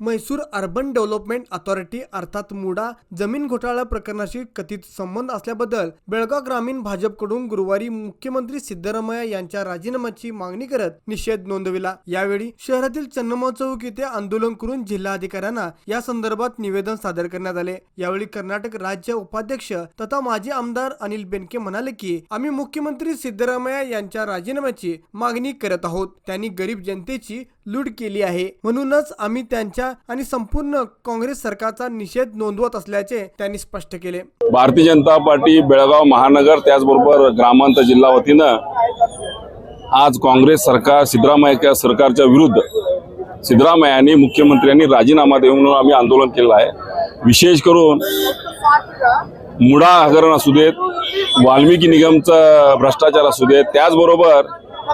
Mysore urban development authority अर्थात मुडा जमीन घोटाळा प्रकरणाशी कथित संबंध असल्याबद्दल बेळगाव ग्रामीण भाजपकडून गुरुवारी मुख्यमंत्री सिद्धरामय्या यांच्या राजीनाम्याची मागणी करत निषेध नोंदविला. यावेळी शहरातील चन्नमोह चौक येथे आंदोलन करून जिल्हाधिकाऱ्यांना या संदर्भात निवेदन सादर करण्यात आले. यावेळी कर्नाटक राज्य उपाध्यक्ष तथा माजी आमदार अनिल बेनके म्हणाले की आम्ही मुख्यमंत्री सिद्धरामय्या यांच्या राजीनाम्याची मागणी करत आहोत. त्यांनी गरीब जनतेची लूट केली आहे. म्हणूनच आम्ही त्यांच्या आणि संपूर्ण काँग्रेस सरकारचा निषेध नोंदवत असल्याचे त्यांनी स्पष्ट केले. भारतीय जनता पार्टी बेळगाव महानगर त्याचबरोबर ग्रामांत जिल्हा वतीनं आज काँग्रेस सरकार सिद्धरामय्या सरकारच्या विरुद्ध सिद्धरामय्यांनी मुख्यमंत्र्यांनी राजीनामा देऊन आम्ही आंदोलन केलं आहे. विशेष करून मुडा हगरण असू देत वाल्मिकी निगमचा भ्रष्टाचार असू देत त्याचबरोबर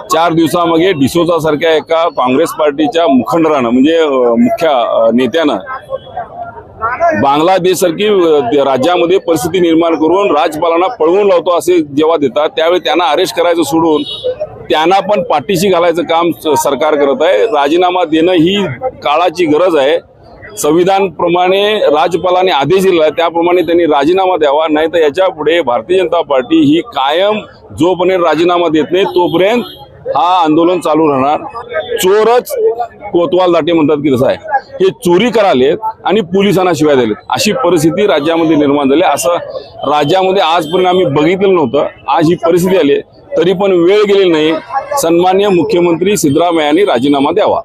चार दिवसामागे डिसोजा सारख्या एका काँग्रेस पार्टीच्या मुखंडरानं म्हणजे मुख्य नेत्यानं बांगलादेश सारखी राज्यामध्ये परिस्थिती निर्माण करून राज्यपालांना पळवून लावतो असे जेव्हा देतात त्यावेळी त्यांना अरेस्ट करायचं सोडून त्यांना पण पाठीशी घालायचं काम सरकार करत आहे. राजीनामा देणं ही काळाची गरज आहे. संविधान प्रमाणे राज्यपालाने आदेश दिला त्याप्रमाणे त्यांनी राजीनामा द्यावा नाही तर याच्यापुढे भारतीय जनता पार्टी ही कायम जोपर्यंत राजीनामा देत नाही तोपर्यंत हा आंदोलन चालू राहणार. चोरच कोतवाल दाटे म्हणतात की तसं आहे. हे चोरी करालेत आणि पोलिसांना शिवाय दिलेत. अशी परिस्थिती राज्यामध्ये निर्माण झाली. असं राज्यामध्ये आजपर्यंत आम्ही बघितलेलं नव्हतं. आज ही परिस्थिती आली. तरी पण वेळ गेलेली नाही. सन्मान्य मुख्यमंत्री सिद्धरामय्यांनी राजीनामा द्यावा.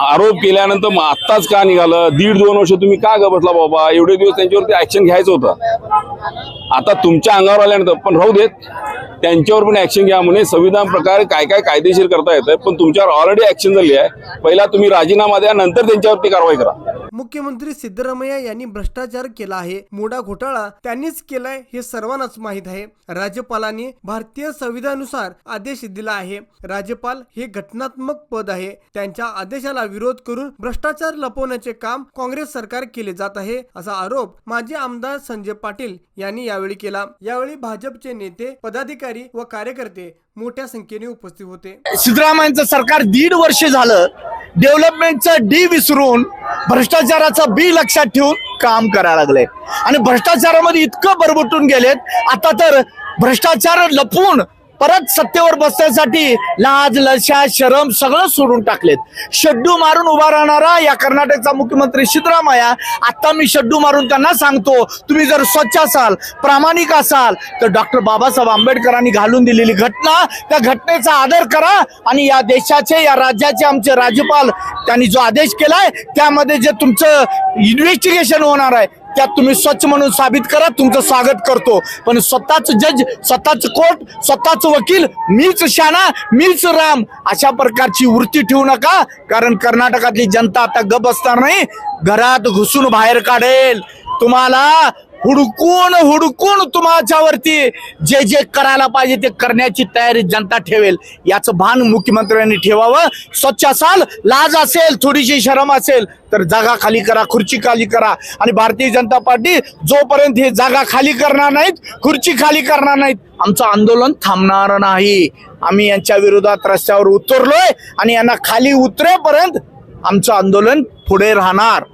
आरोप केल्यानंतर मग आत्ताच का निघालं? दीड दोन वर्ष तुम्ही का ग बसला बाबा? एवढे दिवस त्यांच्यावरती ऍक्शन घ्यायचं होतं. आता तुमच्या अंगावर आल्यानंतर पण राहू देत. त्यांच्यावर पण ऍक्शन घ्या म्हणे. संविधान प्रकारे काय काय कायदेशीर करता येतं पण तुमच्यावर ऑलरेडी ऍक्शन झाली आहे. पहिला तुम्ही राजीनामा द्या नंतर त्यांच्यावरती कारवाई करा. मुख्यमंत्री सिद्धरामय्या यांनी भ्रष्टाचार केला आहे. मोठा घोटाळा त्यांनीच केलाय हे सर्वांनाच माहीत आहे. राज्यपालांनी भारतीय संविधानानुसार आदेश दिला आहे. राज्यपाल हे घटनात्मक पद आहे. त्यांच्या आदेशाला विरोध करून भ्रष्टाचार लपवण्याचे काम काँग्रेस सरकार केले जात आहे असा आरोप माजी आमदार संजय पाटील यांनी यावेळी केला. यावेळी भाजपचे नेते पदाधिकारी व कार्यकर्ते मोठ्या संख्येने उपस्थित होते. सिद्धरामय्यांचं सरकार दीड वर्ष झालं. डेव्हलपमेंटचं डी विसरून भ्रष्टाचाराचं बी लक्षात ठेवून काम करायला लागले. आणि भ्रष्टाचारामध्ये इतकं बरबटून गेलेत आता तर भ्रष्टाचार लपवून परत सत्तेवर बसण्यासाठी लाज लशा शरम सगळं सोडून टाकलेत. शड्डू मारून उभा राहणारा या कर्नाटकचा मुख्यमंत्री सिद्धरामय्या आता मी शड्डू मारून त्यांना सांगतो तुम्ही जर स्वच्छ असाल प्रामाणिक असाल तर डॉक्टर बाबासाहेब आंबेडकरांनी घालून दिलेली घटना त्या घटनेचा आदर करा आणि या देशाचे या राज्याचे आमचे राज्यपाल त्यांनी जो आदेश केलाय त्यामध्ये जे तुमचं इन्व्हेस्टिगेशन होणार आहे त्यात तुम्ही स्वच्छ म्हणून साबित करा तुमचं स्वागत करतो. पण स्वतःच जज स्वतःच कोर्ट स्वतःच वकील मीच शाना मीच राम अशा प्रकारची वृत्ती ठेवू नका कारण कर्नाटकातली जनता आता गप असणार नाही. घरात घुसून बाहेर काढेल. तुम्हाला हुडकून हुडकून तुमच्यावरती जे जे करायला पाहिजे ते करण्याची तयारी जनता ठेवेल. याचं भान मुख्यमंत्र्यांनी ठेवावं. स्वच्छ असाल लाज असेल थोडीशी शरम असेल तर जागा खाली करा खुर्ची खाली करा. आणि भारतीय जनता पार्टी जोपर्यंत हे जागा खाली करणार नाहीत खुर्ची खाली करणार नाहीत आमचं आंदोलन थांबणार नाही. आम्ही यांच्या विरोधात रस्त्यावर उतरलोय आणि यांना खाली उतरेपर्यंत आमचं आंदोलन पुढे राहणार.